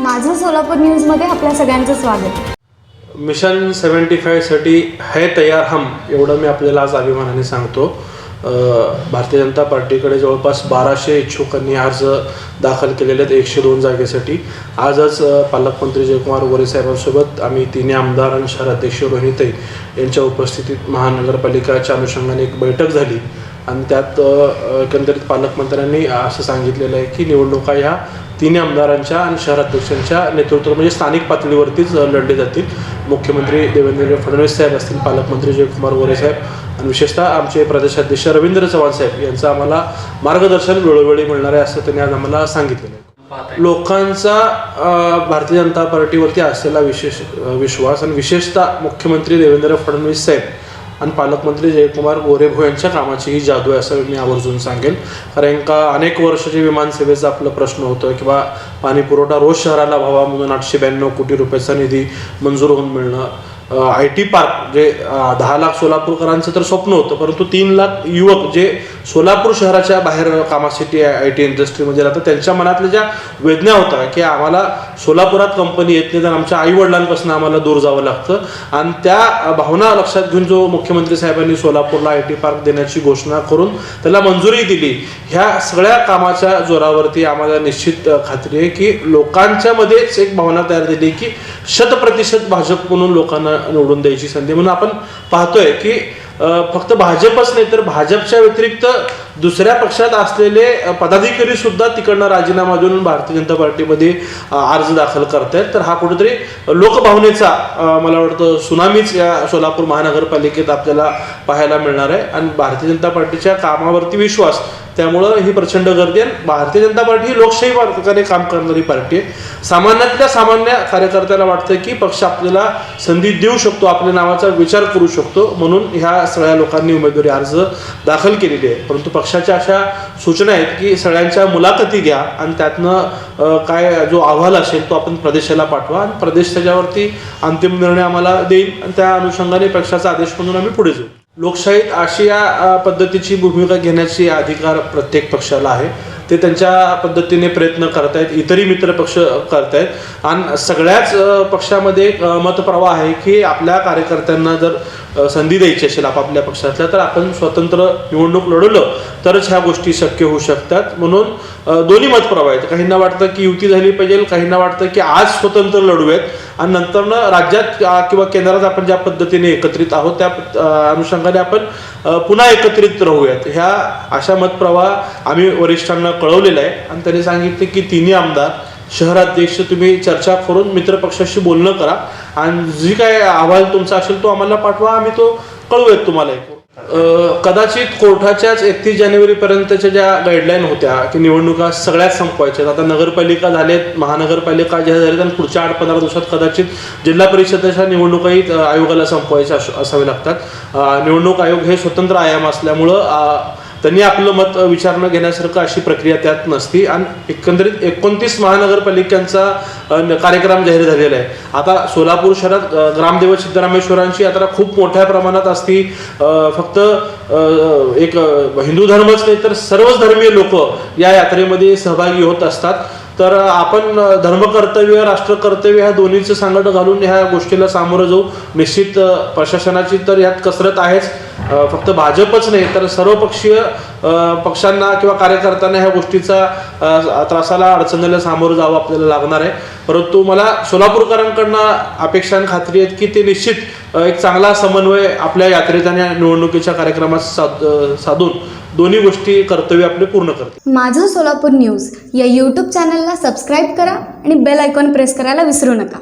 माझं सोलापूर न्यूजमध्ये आपल्या सगळ्यांचं स्वागत. मिशन सेवन्टी फायसाठी है तयार हम एवढं मी आपल्याला आज अभिमानाने सांगतो. भारतीय जनता पार्टीकडे जवळपास बाराशे इच्छुकांनी अर्ज दाखल केलेले आहेत एकशे दोन जागेसाठी. आजच पालकमंत्री जयकुमार गोरे साहेबांसोबत आम्ही तिन्ही आमदार आणि शहराध्यक्ष रोहितई यांच्या उपस्थितीत महानगरपालिकाच्या अनुषंगाने एक बैठक झाली. आणि त्यात एकंदरीत पालकमंत्र्यांनी असं सांगितलेलं आहे की निवडणुका ह्या तिन्ही आमदारांच्या आणि शहराध्यक्षांच्या नेतृत्व म्हणजे स्थानिक पातळीवरतीच लढले जातील. मुख्यमंत्री देवेंद्र फडणवीस साहेब असतील पालकमंत्री जयकुमार गोरे साहेब आणि विशेषतः आमचे प्रदेशाध्यक्ष रवींद्र चव्हाण साहेब यांचं आम्हाला मार्गदर्शन वेळोवेळी मिळणार आहे असं त्यांनी आज आम्हाला सांगितलेलं आहे. लोकांचा भारतीय जनता पार्टीवरती असलेला विशेष विश्वास आणि विशेषतः मुख्यमंत्री देवेंद्र फडणवीस साहेब आणि पालकमंत्री जयकुमार गोरेभो यांच्या कामाची ही जादू आहे असं मी आवर्जून सांगेन. कारण का अनेक वर्षाचे विमानसेवेचा आपला प्रश्न होतो किंवा पाणीपुरवठा रोज शहराला व्हावा म्हणून आठशे ब्याण्णव कोटी रुपयाचा निधी मंजूर होऊन मिळणं. आय टी पार्क जे दहा लाख सोलापूरकरांचं तर स्वप्न होतं परंतु तीन लाख युवक जे सोलापूर शहराच्या बाहेर कामासाठी आय टी इंडस्ट्रीमध्ये राहतात त्यांच्या मनातल्या ज्या वेदना होत्या की आम्हाला सोलापुरात कंपनी येत नाही तर आमच्या आईवडिलांपासून आम्हाला दूर जावं लागतं. आणि त्या भावना लक्षात घेऊन जो मुख्यमंत्री साहेबांनी सोलापूरला आय टी पार्क देण्याची घोषणा करून त्याला मंजुरी दिली ह्या सगळ्या कामाच्या जोरावरती आम्हाला निश्चित खात्री आहे की लोकांच्यामध्येच एक भावना तयार झाली की शतप्रतिशत भाजप म्हणून लोकांना निवडून द्यायची संधी. म्हणून आपण पाहतोय की फक्त भाजपच नाही तर भाजपच्या व्यतिरिक्त दुसऱ्या पक्षात असलेले पदाधिकारी सुद्धा तिकडनं राजीनामा देऊन भारतीय जनता पार्टीमध्ये अर्ज दाखल करतायत. तर हा कुठेतरी लोकभावनेचा मला वाटतं सुनामीच या सोलापूर महानगरपालिकेत आपल्याला पाहायला मिळणार आहे. आणि भारतीय जनता पार्टीच्या कामावरती विश्वास त्यामुळं ही प्रचंड गर्दी आहे. भारतीय जनता पार्टी ही लोकशाही प्रकारे काम करणारी पार्टी आहे. सामान्यातल्या सामान्य कार्यकर्त्याला वाटतं की पक्ष आपल्याला संधी देऊ शकतो आपल्या नावाचा विचार करू शकतो. म्हणून ह्या सगळ्या लोकांनी उमेदवारी अर्ज दाखल केलेली आहे परंतु पक्षाच्या अशा सूचना आहेत की सगळ्यांच्या मुलाखती घ्या आणि त्यातनं काय जो अहवाल असेल तो आपण प्रदेशाला पाठवा आणि प्रदेश त्याच्यावरती अंतिम निर्णय आम्हाला देईल. आणि त्या अनुषंगाने पक्षाचा आदेश म्हणून आम्ही पुढे जाऊ. लोकशाहीत अशी या पद्धतीची भूमिका घेण्याची अधिकार प्रत्येक पक्षाला आहे. ते त्यांच्या पद्धतीने प्रयत्न करतायत इतरही मित्र पक्ष करतायत. आणि सगळ्याच पक्षामध्ये मतप्रवाह आहे की आपल्या कार्यकर्त्यांना जर संधी द्यायची असेल आपापल्या पक्षातल्या तर आपण स्वतंत्र निवडणूक लढवलं तरच ह्या गोष्टी शक्य होऊ शकतात. म्हणून दोन्ही दोन्ही मतप्रवाह आहेत काहींना वाटतं की युती झाली पाहिजे काहींना वाटतं की आज स्वतंत्र लढूयात. आणि नंतरनं राज्यात किंवा केंद्रात आपण ज्या पद्धतीने एकत्रित आहोत त्या अनुषंगाने आपण पुन्हा एकत्रित राहूयात. ह्या अशा मतप्रवाह आम्ही वरिष्ठांना कळवलेला आहे. आणि त्यांनी सांगितले की तिन्ही आमदार शहराध्यक्ष तुम्ही चर्चा करून मित्रपक्षाशी बोलणं करा. आणि जी काय अहवाल तुमचा असेल तो आम्हाला पाठवा आम्ही तो कळवूयात तुम्हाला एक. कदाचित कोर्टाच्याच एकतीस जानेवारीपर्यंतच्या ज्या गाईडलाईन होत्या की निवडणुका सगळ्याच संपवायच्या. आता नगरपालिका झालेत महानगरपालिका ज्या झाल्यात आणि पुढच्या आठ पंधरा दिवसात कदाचित जिल्हा परिषदेच्या निवडणुकाही आयोगाला संपवायच्या अस- असावे लागतात. निवडणूक आयोग हे स्वतंत्र आयाम असल्यामुळं त्यांनी आपलं मत विचारणं घेण्यासारखं अशी प्रक्रिया त्यात नसती. आणि एकंदरीत एकोणतीस महानगरपालिकांचा कार्यक्रम जाहीर झालेला आहे. आता सोलापूर शहरात ग्रामदेवत सिद्धरामेश्वरांची यात्रा खूप मोठ्या प्रमाणात असती. फक्त एक हिंदू धर्मच नाही तर सर्वच धर्मीय लोक या यात्रेमध्ये सहभागी होत असतात. तर आपण धर्मकर्तव्य राष्ट्रकर्तव्य ह्या दोन्हीचं सांगड घालून ह्या गोष्टीला सामोरं जाऊ. निश्चित प्रशासनाची तर यात कसरत आहेच. फक्त भाजपच नाही तर सर्वपक्षीय पक्षांना किंवा कार्यकर्त्यांना ह्या गोष्टीचा त्रासाला अडचणीला सामोरं जावं आपल्याला लागणार आहे. परंतु मला सोलापूरकरांकडनं अपेक्षा आणि खात्री आहेत की ते निश्चित एक चांगला समन्वय आपल्या यात्रेत आणि निवडणुकीच्या कार्यक्रमात साध साधून दोन्ही गोष्टी कर्तव्य आपले पूर्ण करते माझं सोलापूर न्यूज या यूट्यूब चॅनलला सबस्क्राईब करा आणि बेल आयकॉन प्रेस करायला विसरू नका.